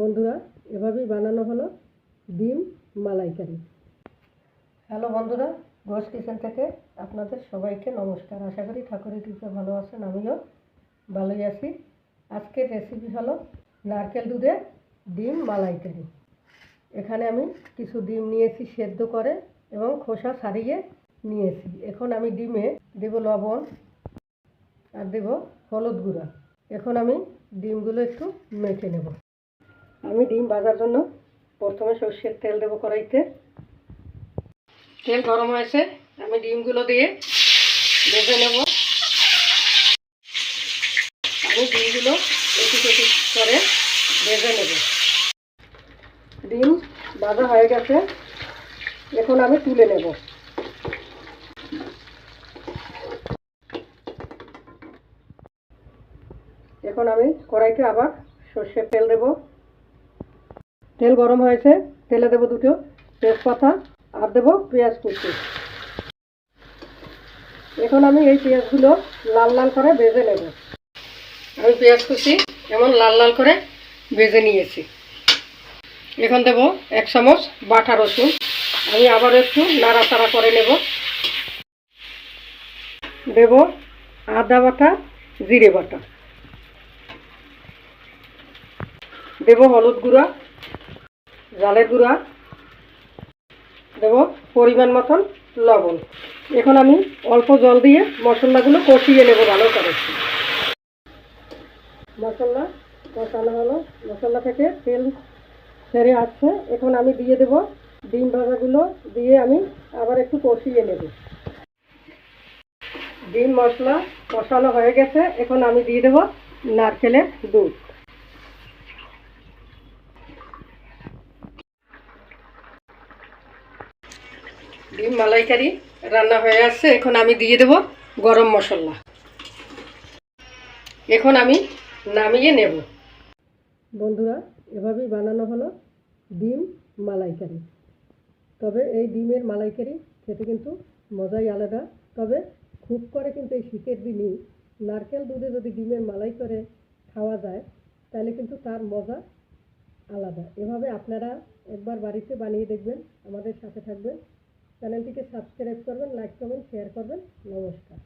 বন্ধুরা, এভাবেই বানানো হলো ডিম মালাইকারি। হ্যালো বন্ধুরা, ঘোষ কিচেন থেকে আপনাদের সবাইকে নমস্কার। আশা করি ঠাকুরের কৃপা ভালো আছেন, আমিও ভালোই আছি। আজকের রেসিপি হলো নারকেল দুধে ডিম মালাইকারি। এখানে আমি কিছু ডিম নিয়েছি সেদ্ধ করে এবং খোসা ছাড়িয়ে নিয়েছি। এখন আমি ডিমে দেব লবণ আর দেব হলুদ গুঁড়া। এখন আমি ডিমগুলো একটু মেখে নেব। আমি ডিম ভাজার জন্য প্রথমে সর্ষের তেল দেবো কড়াইতে। তেল গরম হয়েছে, আমি ডিমগুলো দিয়ে ভেজে নেব। আমি ডিমগুলো একটু একটু করে ভেজে নেব। ডিম ভাজা হয়ে গেছে, এখন আমি তুলে নেব। এখন আমি কড়াইতে আবার সর্ষের তেল দেব। তেল গরম হয়েছে, তেলে দেব দুটো তেজপাতা আর দেব পেঁয়াজ কুচি। এখন আমি এই পেঁয়াজগুলো লাল লাল করে ভেজে নেব। আমি পেঁয়াজ কুচি এমন লাল লাল করে ভেজে নিয়েছি। এখন দেব এক চামচ বাটা রসুন। আমি আবার একটু নাড়াচাড়া করে নেব। দেব আদা বাটা, জিরে বাটা। দেব হলুদ গুঁড়া জালের গুঁড়া, দেবো পরিমাণ মতন লবণ। এখন আমি অল্প জল দিয়ে মশলাগুলো কষিয়ে নেব ভালো করে। মশলা কষানো হলো। মশলা থেকে তেল ছেড়ে আসছে। এখন আমি দিয়ে দেব ডিম ভাজাগুলো দিয়ে আমি আবার একটু কষিয়ে নেব। ডিম মশলা কষানো হয়ে গেছে। এখন আমি দিয়ে দেব নারকেলের দুধ। ডিম মালাইকারি রান্না হয়ে আসছে। এখন আমি দিয়ে দেব গরম মশলা। এখন আমি নামিয়ে নেব। বন্ধুরা, এভাবেই বানানো হলো ডিম মালাইকারি। তবে এই ডিমের মালাইকারি খেতে কিন্তু মজাই আলাদা। তবে খুব করে কিন্তু এই শীতের দিনই নারকেল দুধে যদি ডিমের মালাই করে খাওয়া যায়, তাহলে কিন্তু তার মজা আলাদা। এভাবে আপনারা একবার বাড়িতে বানিয়ে দেখবেন, আমাদের সাথে থাকবেন। চ্যানেলটিকে সাবস্ক্রাইব করবেন লাইক করবেন শেয়ার করবেন। নমস্কার।